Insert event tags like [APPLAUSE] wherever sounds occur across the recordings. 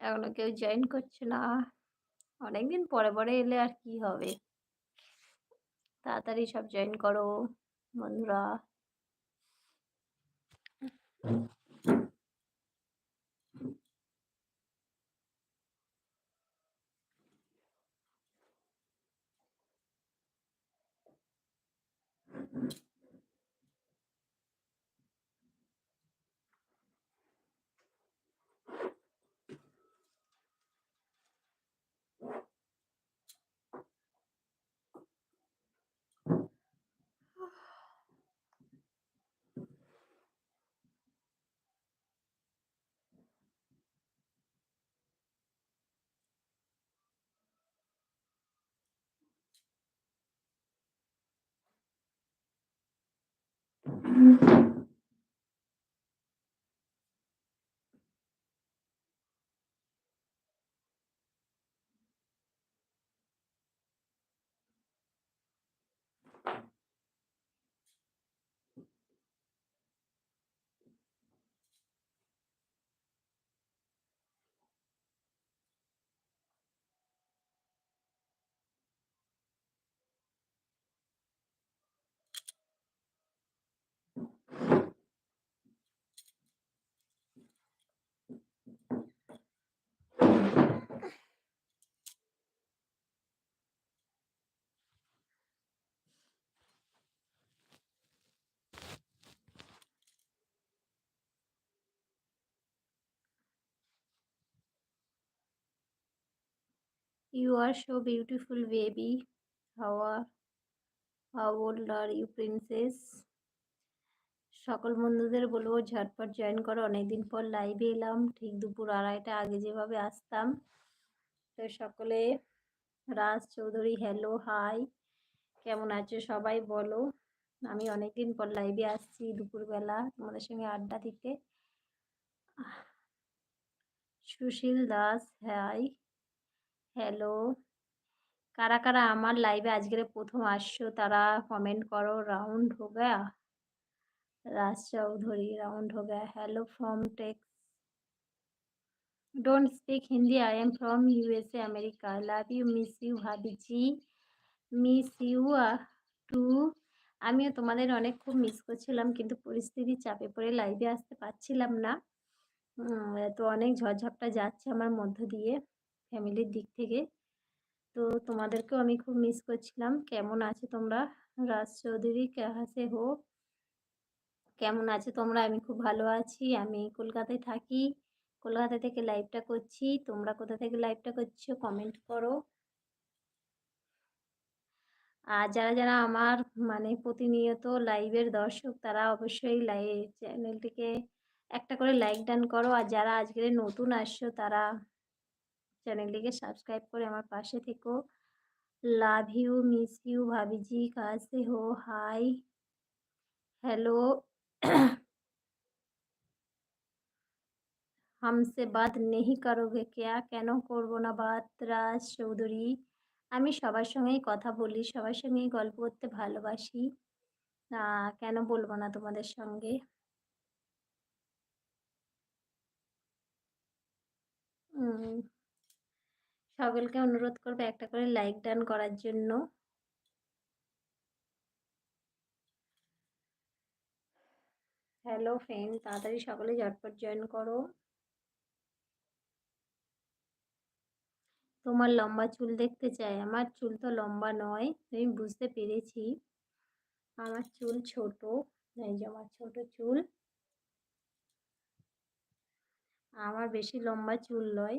এখনও কেউ জয়েন করছে না। অনেকদিন পরে, পরে এলে আর কি হবে? তাড়াতাড়ি সব জয়েন করো বন্ধুরা। You are so beautiful, baby. How are how old are you, princess? সকল বন্ধুদের বলব ঝটপট জয়েন করো। অনেকদিন পর লাইভে এলাম। ঠিক দুপুর আড়াইটা আগে যেভাবে আসতাম। তো সকলে রাজ চৌধুরী হ্যালো হাই কেমন আছো সবাই বলো। আমি অনেকদিন পর লাইভে আসছি দুপুরবেলা তোমাদের সঙ্গে আড্ডা দিতে। সুশীল দাস হাই হ্যালো কারা কারা আমার লাইভে আজকের প্রথম আসছো, তারা কমেন্ট করো রাউন্ড হো গয়া? রাজ চৌধুরী রাউন্ড হো Gaya. Hello from Tex don't speak Hindi I am from USA America love you miss you Bhabiji miss you too আমিও তোমাদের অনেক খুব মিস করছিলাম, কিন্তু পরিস্থিতির চাপে পড়ে লাইভে আসতে পারছিলাম না। তো অনেক ঝড়ঝাপটা যাচ্ছে আমার মধ্য দিয়ে। ফ্যামিলির দিক থেকে। তো তোমাদেরকেও আমি খুব মিস করছিলাম। কেমন আছো তোমরা? রাজ চৌধুরী কাহাসে হো? কেমন আছো তোমরা? আমি খুব ভালো আছি। আমি কলকাতায় থাকি। কলকাতা থেকে লাইভটা করছি। তোমরা কোথা থেকে লাইভটা করছ? কমেন্ট করো। আর যারা যারা আমার মানে প্রতিনিয়ত লাইভের দর্শক, তারা অবশ্যই লাইভ চ্যানেলটিকে একটা করে লাইক ডান করো। আর যারা আজকে নতুন আসছো, তারা চ্যানেলটিকে সাবস্ক্রাইব করে আমার পাশে থেকো। Love you, miss you, Bhabiji কাছে হো, হাই, হ্যালো। হামসে বাদ নেহি করোগে কেয়া কেন করব না বাদ? রাজ চৌধুরী, আমি সবার সঙ্গেই কথা বলি, সবার সঙ্গেই গল্প করতে ভালোবাসি। কেন বলব না তোমাদের সঙ্গে? সকলকে অনুরোধ করবে একটা করে লাইক ডান করার জন্য। হ্যালো ফ্রেন্ড তাড়াতাড়ি সকলে ঝটপট জয়েন করো। তোমার লম্বা চুল দেখতে চাই। আমার চুল তো লম্বা নয়, তুমি বুঝতে পেরেছি। আমার চুল ছোট, এই যে আমার ছোট চুল। আমার বেশি লম্বা চুল নয়।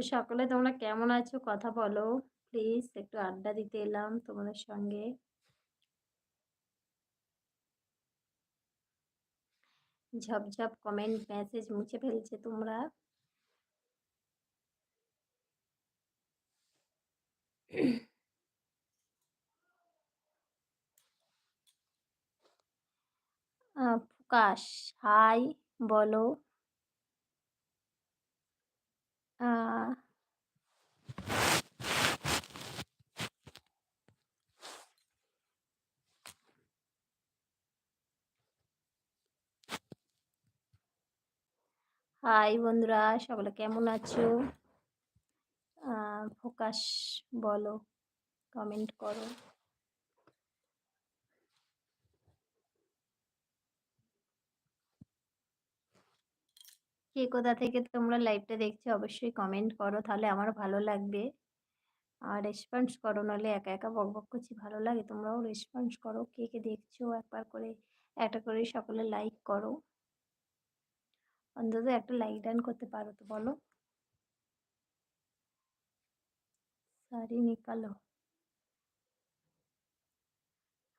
তো সকলে তোমরা কেমন আছো? কথা বলো। প্লিজ একটু আড্ডা দিতে এলাম তোমাদের সঙ্গে। ঝপঝপ কমেন্ট মেসেজ মুছে ফেলছে তোমরা। প্রকাশ হাই বলো। হাই বন্ধুরা সকলে কেমন আছো? ফোকাস বলো কমেন্ট করো। কে কোথা থেকে তোমরা লাইভটা দেখছ অবশ্যই কমেন্ট করো, তাহলে আমার ভালো লাগবে। আর রেসপন্স করো, নাহলে একা একা বক বক করছি, ভালো লাগে। তোমরাও রেসপন্স করো, কে কে দেখছ, একবার করে, একটা করে সকলে লাইক করো। অন্তত একটা লাইক ডান করতে পারো তো বলো। সারি নিকালো।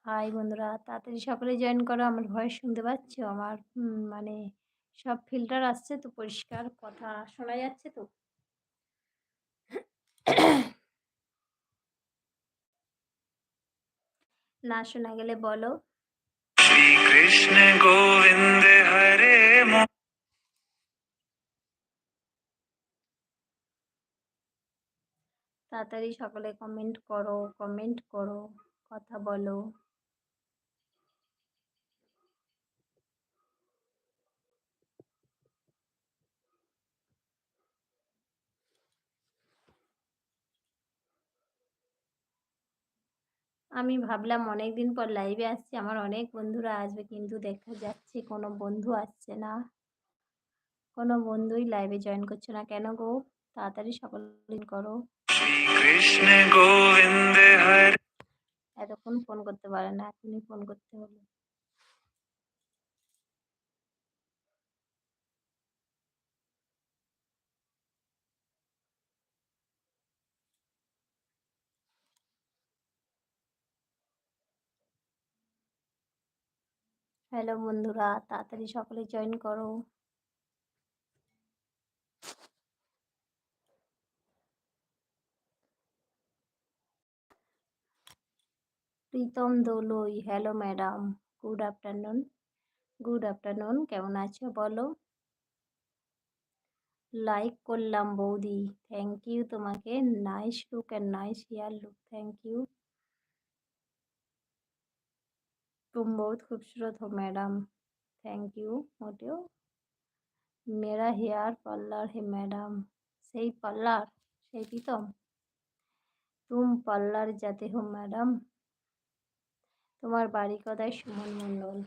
হাই বন্ধুরা, তাড়াতাড়ি সকলে জয়েন করো, আমার ভয়েস শুনতে পাচ্ছ? আমার মানে সব ফিল্টার আসছে তো পরিষ্কার কথা শোনা যাচ্ছে তো? না শোনা গেলে বলো। কৃষ্ণ গোবিন্দ হরে তাড়াতাড়ি সকলে কমেন্ট করো কমেন্ট করো কথা বলো। আমি ভাবলাম অনেক দিন পর লাইভে আসছি আমার অনেক বন্ধুরা আসবে কিন্তু দেখা যাচ্ছে কোনো বন্ধু আসছে না। কোনো বন্ধুই লাইভে জয়েন করছে না। কেন গো? তাড়াতাড়ি সকল দিন করো। কৃষ্ণ এতক্ষণ ফোন করতে পারে না এখনই ফোন করতে হলো হ্যালো বন্ধুরা, তাড়াতাড়ি সকলে জয়েন করো। Pritam Dolui, hello madam good afternoon good afternoon কেমন আছো বলো? লাইক করলাম বৌদি থ্যাংক ইউ তোমাকে। Nice look and nice hair look thank you तुम बहुत खूबसूरत हो मैडम थैंक यू मोटियो मेरा हेयर पार्लर है मैडम সেই পার্লার সেই প্রীতম তুম পার্লার যাতে হো ম্যাডাম তোমার বাড়ি কোথায় সুমন মণ্ডল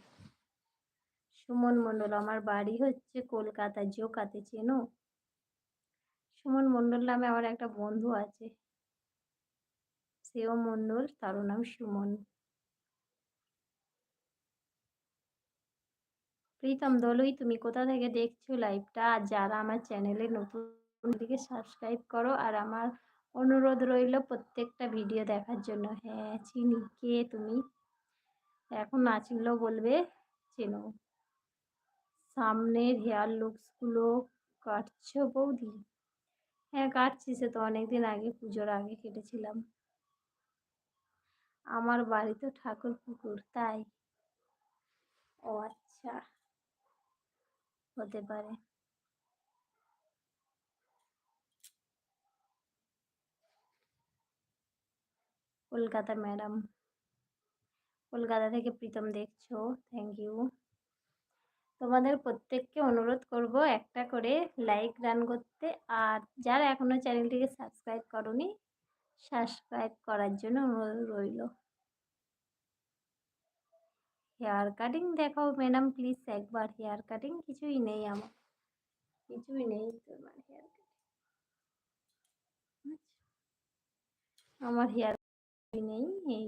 সুমন মণ্ডল আমার বাড়ি হচ্ছে কলকাতা জোকাতে চেনো সুমন মণ্ডল নামে আমার একটা বন্ধু আছে সেও মণ্ডল তারও নাম সুমন প্রীতম দলুই তুমি কোথা থেকে দেখছ লাইভটা আর যারা আমার চ্যানেলে নতুন দিকে সাবস্ক্রাইব করো। আর আমার অনুরোধ রইল প্রত্যেকটা ভিডিও দেখার জন্য। হ্যাঁ চিনি। কে তুমি? এখন না চিনলেও বলবে, চেনো। সামনের হেয়ার লুকসগুলো কাটছো বৌদি? হ্যাঁ কাটছি। সে তো অনেকদিন আগে, পুজোর আগে কেটেছিলাম। আমার বাড়ি তো ঠাকুর পুকুর, তাই? ও আচ্ছা। হতে পারে। কলকাতা, ম্যাডাম। কলকাতা থেকে প্রীতম দেখছ থ্যাংক ইউ তোমাদের প্রত্যেককে অনুরোধ করব একটা করে লাইক রান করতে। আর যারা এখনও চ্যানেলটিকে সাবস্ক্রাইব করনি সাবস্ক্রাইব করার জন্য অনুরোধ রইল। হেয়ার কাটিং দেখাও ম্যাডাম প্লিজ একবার হেয়ার কাটিং কিছুই নেই আমার কিছুই নেই তোমার হেয়ার কাটিং আমার হেয়ার নেই এই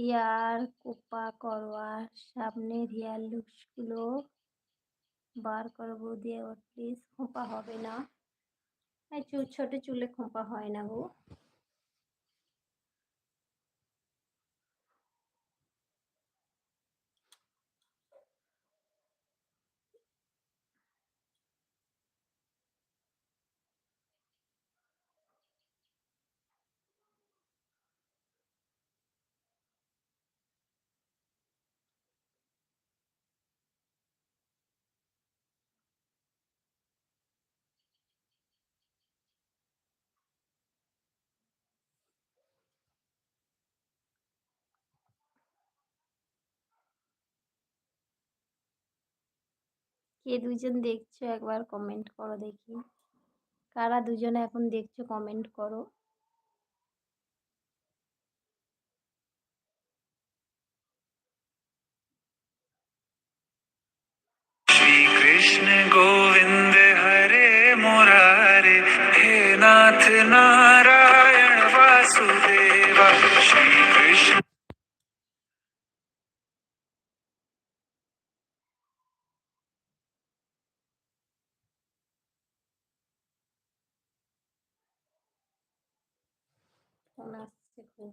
হেয়ার কোপা করবা সামনের হেয়ার লুকসগুলো বার করব দিয়ে প্লিজ খোঁপা হবে না। চুল, ছোটো চুলে খোঁপা হয় না গো কে দুজন দেখছ একবার কমেন্ট করো দেখি। কারা দুজনে এখন দেখছ কমেন্ট করো। শ্রী কৃষ্ণ গোবিন্দ হরে মোরারে, হে নাথ নারায়ণ বাসু। আসছে খুব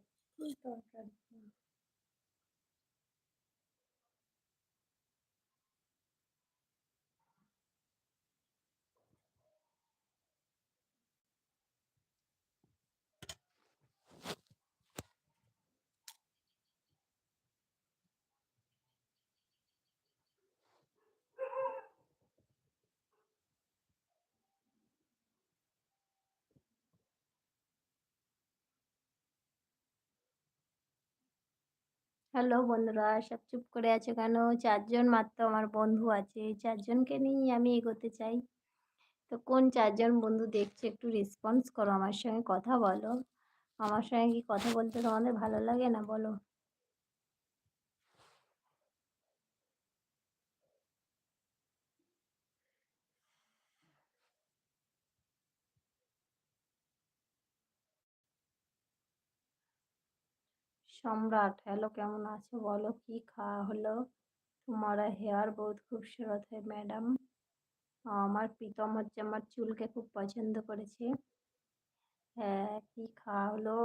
হ্যালো বন্ধুরা, সব চুপ করে আছে কেন? চারজন মাত্র আমার বন্ধু আছে, চারজনকে নিয়েই আমি এগোতে চাই। তো কোন চারজন বন্ধু দেখছে একটু রেসপন্স করো, আমার সঙ্গে কথা বলো। আমার সঙ্গে কি কথা বলতে তোমাদের ভালো লাগে না বলো? সম্রাট? হ্যালো, কেমন আছো? বলো, কি খাওয়া হলো? তোমারা হেয়ার বহুত খুবসুরত হয়, ম্যাডাম। আমার প্রীতম হচ্ছে আমার চুলকে খুব পছন্দ করেছে। হ্যাঁ কি খাওয়া হলো?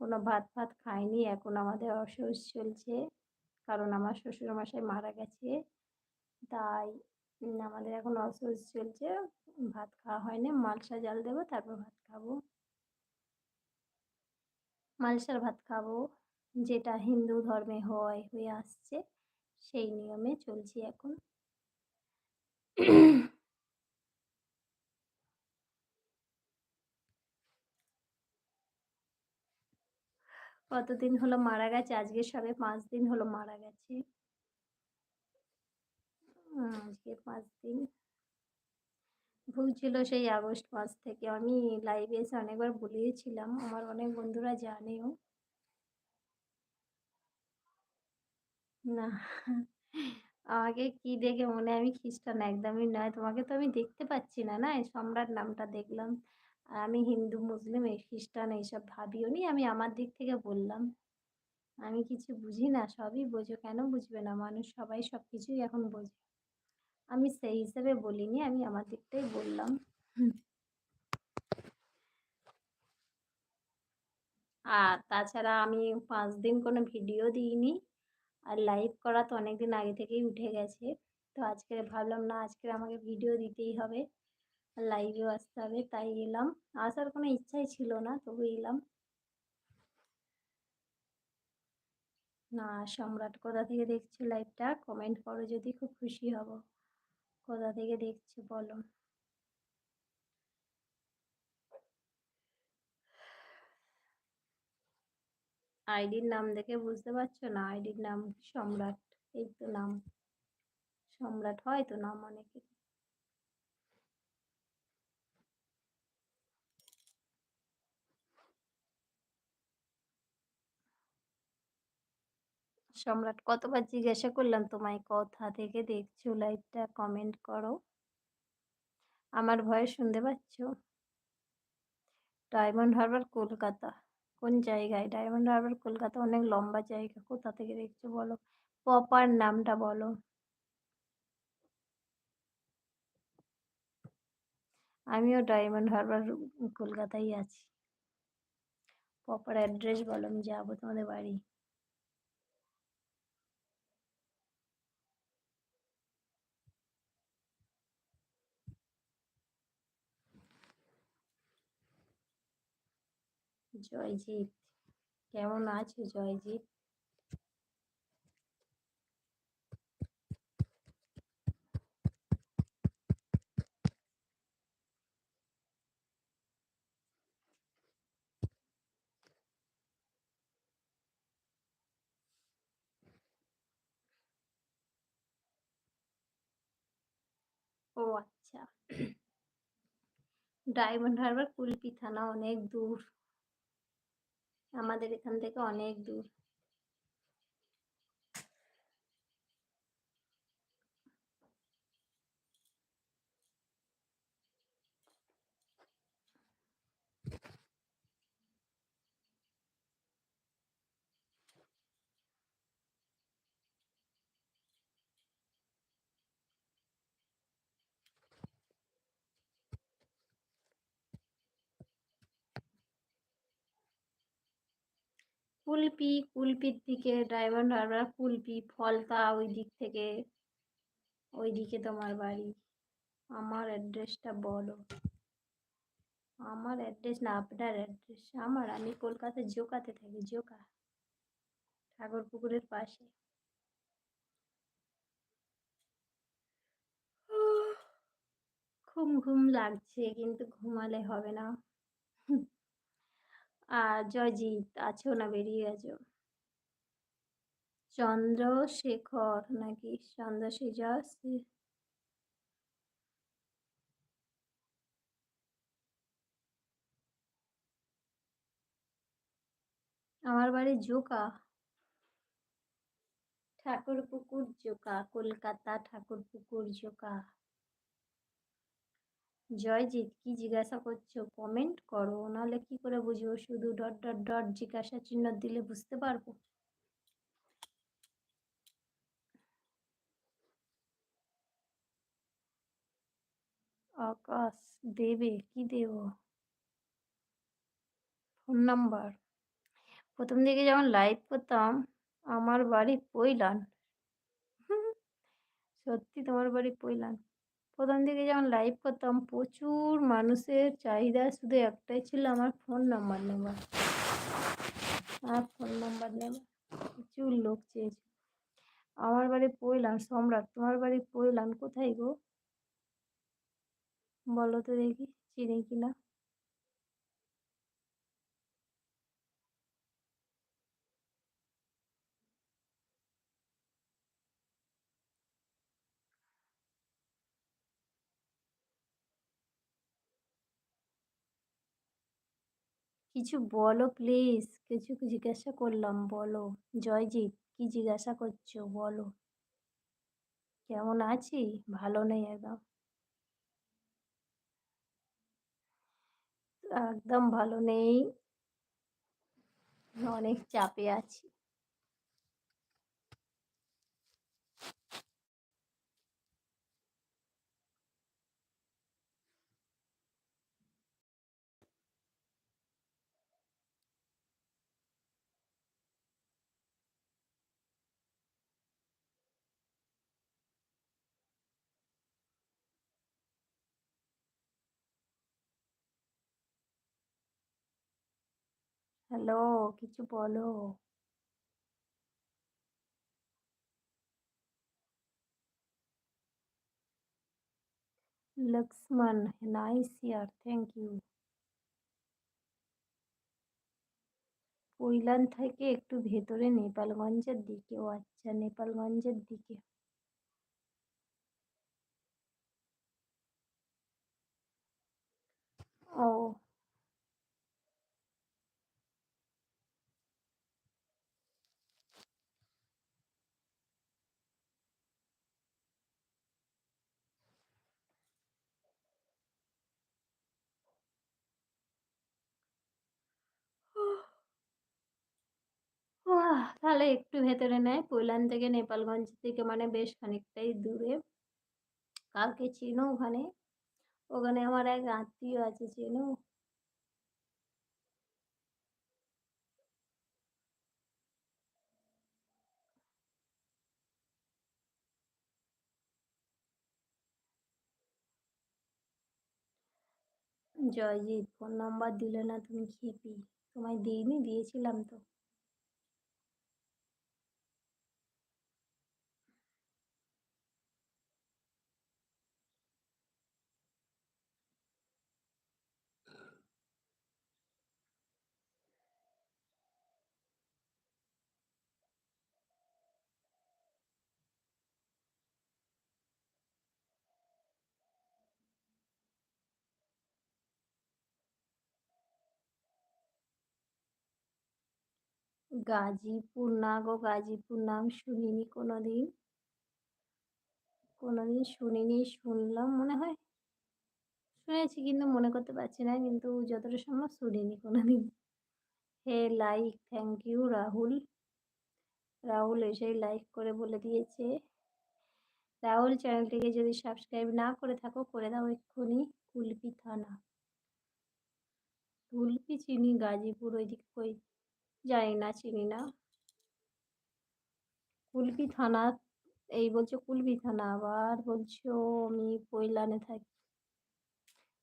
কোনো ভাত ফাত খাইনি, এখন আমাদের অসহ্য চলছে, কারণ আমার শ্বশুরমশাই মারা গেছে। তাই আমাদের এখন অসহ্য চলছে, ভাত খাওয়া হয়নি, মালসা জাল দেবো, তারপর ভাত খাব। মালসার ভাত খাব। যেটা হিন্দু ধর্মে হয়, হয়ে আসছে, সেই নিয়মে চলছি এখন। কতদিন হলো মারা গেছে? আজকে সবে পাঁচ দিন হলো মারা গেছে। আজকে পাঁচ দিন। ভুগছিল সেই আগস্ট মাস থেকে। আমি লাইভে এসে অনেকবার বলিয়েছিলাম আমার অনেক বন্ধুরা জানেও। না, আমাকে কি দেখে মনে আমি খ্রিস্টান, একদমই নয়। তোমাকে তো আমি দেখতে পাচ্ছি না না? সম্রাট নামটা দেখলাম। আমি হিন্দু, মুসলিম, এই খ্রিস্টান এইসব ভাবিও নি। আমি আমার দিক থেকে বললাম, আমি কিছু বুঝি না, সবই বোঝো। কেন বুঝবে না? মানুষ সবাই সব কিছুই এখন বোঝে। আমি সেই হিসেবে বলিনি আমি আমার দিকটাই বললাম। আর তাছাড়া আমি পাঁচ দিন কোনো ভিডিও দিইনি। আর লাইভ করা তো অনেক দিন আগে থেকেই উঠে গেছে। তো আজকে ভাবলাম না আজকে আমাকে ভিডিও দিতেই হবে। লাইভেও আসতে হবে তাই এলাম। আসার কোনো ইচ্ছাই ছিল না তবু এলাম। না সম্রাট কোথা থেকে দেখছ লাইভটা কমেন্ট করো যদি খুব খুশি হব। কোথা থেকে দেখছ বলো। আইডির নাম দেখে বুঝতে পারছ না? আইডির নাম সম্রাট? এই তো নাম। সম্রাট হয় তো নাম অনেকের সম্রাট, কতবার জিজ্ঞাসা করলাম, তোমায় কোথা থেকে দেখছ? লাইভটা কমেন্ট করো। আমার ভয়েস শুনতে পাচ্ছ? ডায়মন্ড হারবার, কলকাতা। কোন জায়গায়? ডায়মন্ড হারবার, কলকাতা অনেক লম্বা জায়গা। কোথা থেকে দেখছ বলো? পপার নামটা বলো। আমিও ডায়মন্ড হারবার, কলকাতায় আছি। প্রপার অ্যাড্রেস বলো, আমি যাব তোমাদের বাড়ি। জয়জিৎ কেমন আছো জয়জিৎ? ও আচ্ছা। ডায়মন্ড হারবার কুলপি থানা অনেক দূর। আমাদের এখান থেকে অনেক দূর। কুলপি, কুলপির দিকে ডায়মন্ড হারবার কুলপি, ফলতা ওই দিক থেকে ওই দিকে তোমার বাড়ি। আমার অ্যাড্রেসটা বলো। আমার অ্যাড্রেস না, আপনার অ্যাড্রেস আমার, আমি কলকাতা জোকাতে থাকি, জোকা। ঠাকুর পুকুরের পাশে। ঘুম ঘুম লাগছে, কিন্তু ঘুমালে হবে না। জয়জিৎ, আছো না বেরিয়ে আছো চন্দ্রশেখর নাকি? চন্দ্রশেখর আমার বাড়ি জোকা। ঠাকুরপুকুর জোকা, কলকাতা ঠাকুরপুকুর জোকা। জয়জিৎ, কি জিজ্ঞাসা করছ? কমেন্ট করো, নাহলে কি করে বুঝব? শুধু ডট ডট ডট জিজ্ঞাসা চিহ্ন দিলে বুঝতে পারব। আকাশ দেবে, কি দেব? ফোন নাম্বার প্রথম দিকে যখন লাইভ করতাম, আমার বাড়ি পৈলান। [LAUGHS] সত্যি তোমার বাড়ি পৈলান। প্রথম দিকে যখন লাইভ করতাম, প্রচুর মানুষের চাহিদা শুধু একটাই ছিল আমার ফোন নাম্বার নেওয়া। আর ফোন নাম্বার নেওয়া। প্রচুর লোক চেয়েছে। আমার বাড়ি পড়লাম সম্রাট, তোমার বাড়ি পড়লাম কোথায় গো? বলো তো দেখি, চিনি কিনা? কিছু বলো প্লিজ কিছু জিজ্ঞাসা করলাম, বলো। জয়জিৎ, কি জিজ্ঞাসা করছ, বলো। কেমন আছি? ভালো নেই একদম। একদম ভালো নেই। অনেক চাপে আছি। হ্যালো কিছু বলো লক্ষ্মণ নাইস ইয়ার থ্যাংক ইউ কৈলান থেকে একটু ভেতরে নেপালগঞ্জের দিকে ও আচ্ছা নেপালগঞ্জের দিকে ও তাহলে একটু ভেতরে নেয় পৈলান থেকে নেপালগঞ্জ থেকে মানে বেশ খানিকটাই দূরে। কালকে চিনো ওখানে? ওখানে আমার এক আত্মীয় আছে, চেনো? জয়জিৎ ফোন নাম্বার দিলে না তুমি খেপি। তোমায় দিইনি, দিয়েছিলাম তো। গাজীপুর না গো, গাজীপুর নাম শুনিনি কোনোদিন। কোনোদিন শুনিনি, শুনলাম, মনে হয় শুনেছি কিন্তু মনে করতে পারছি না, কিন্তু যতটা সম্ভব শুনিনি কোনোদিন। Hey like, thank you, Rahul. Rahul এসেই লাইক করে বলে দিয়েছে। রাহুল চ্যানেলটিকে যদি সাবস্ক্রাইব না করে থাকো, করে দাও এক্ষুনি, কুলপি থানা। কুলপি চিনি গাজীপুর ওইদিকে কই জানি না, চিনি না। কুলপি থানা, এই বলছো কুলপি থানা, আবার বলছো আমি পৈলানে থাকি।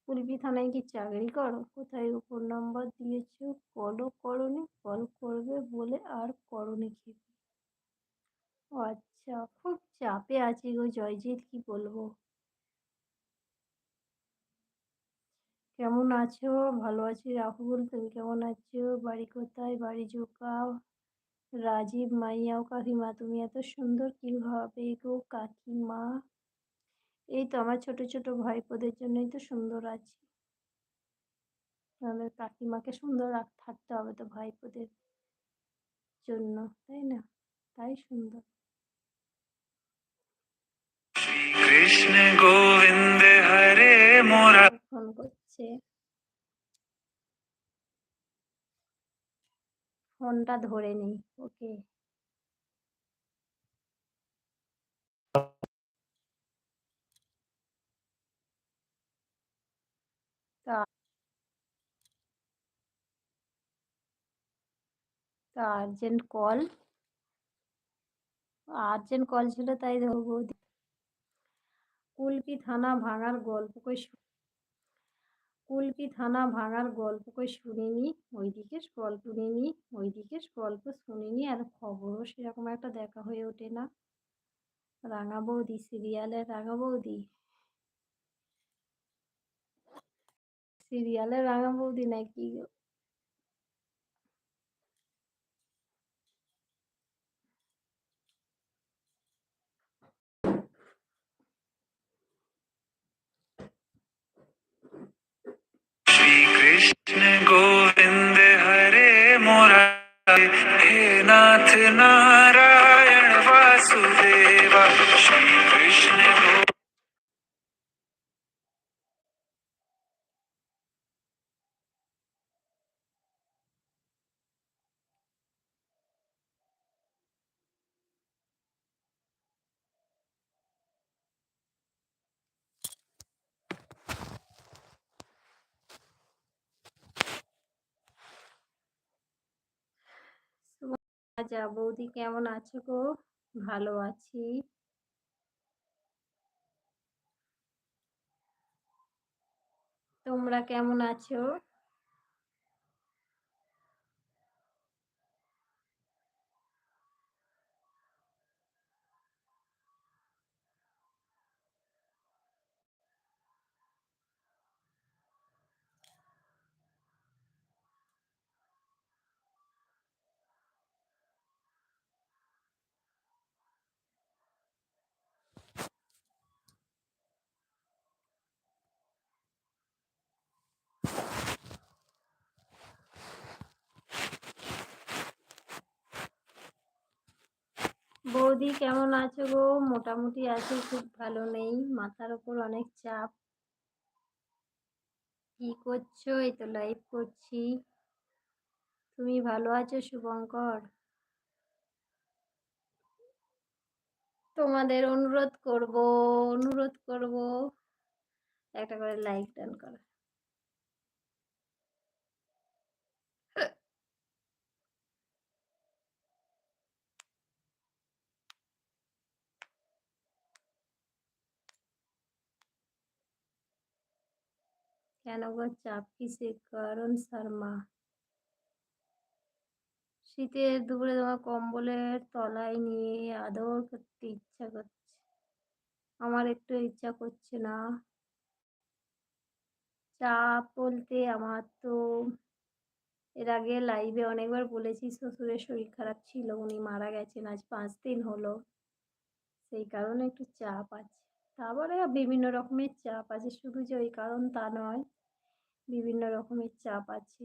কুলপি থানায় কি চাকরি করো? কোথায় ফোন নাম্বার দিয়েছ? কলও করনি, কল করবে বলে আর করনি কি? ও আচ্ছা খুব চাপে আছি গো জয়জিৎ, কি বলব? কেমন আছো? ভালো আছি রাহুল তুমি কেমন আছো? বাড়ি কোথায়? বাড়ি জোকাও রাজীব মাইয়াও কাকিমা তুমি এত সুন্দর কীভাবে গো কাকিমা? এই তো আমার ছোট ছোট ভাইপোদের জন্যই তো সুন্দর আছি। আমাদের কাকিমাকে সুন্দর থাকতে হবে তো ভাইপোদের জন্য তাই না? তাই সুন্দর। কৃষ্ণ গোবিন্দ হরে মোরা। ফোন করছে ফোনটা ধরে নেই, okay. Urgent call. Urgent call ছিল তাই ধরবো। কুলপি থানা ভাঙার গল্প কই কুলপি থানা ভাঙার গল্প কই শুনিনি, ওইদিকে গল্প শুনিনি, ওইদিকে গল্প শুনিনি, আর খবরও সেরকম একটা দেখা হয়ে ওঠে না। রাঙা বৌদি সিরিয়ালে, রাঙা বৌদি। সিরিয়ালে রাঙা বৌদি নাকি go রাজা বৌদি কেমন আছো গো? ভালো আছি। তোমরা কেমন আছো? বৌদি কেমন আছো গো? মোটামুটি আছি, খুব ভালো নেই। মাথার ওপর অনেক চাপ। কি করছ? এই তো লাইভ করছি। তুমি ভালো আছো, শুভঙ্কর? তোমাদের অনুরোধ করব অনুরোধ করব। একটা করে লাইক ডান করা। কেন গো চাপ কিসে? করণ শর্মা। শীতের দুপুরে তোমার কম্বলের তলায় নিয়ে আদর করতে ইচ্ছা করছে। আমার একটু ইচ্ছা করছে না। চাপ বলতে আমার তো এর আগে লাইভে অনেকবার বলেছি, শ্বশুরের শরীর খারাপ ছিল। উনি মারা গেছেন, আজ পাঁচ দিন হলো। সেই কারণে একটু চাপ আছে। তারপরে বিভিন্ন রকমের চাপ আছে। শুধু যে ওই কারণ তা নয়। বিভিন্ন রকমের চাপ আছে।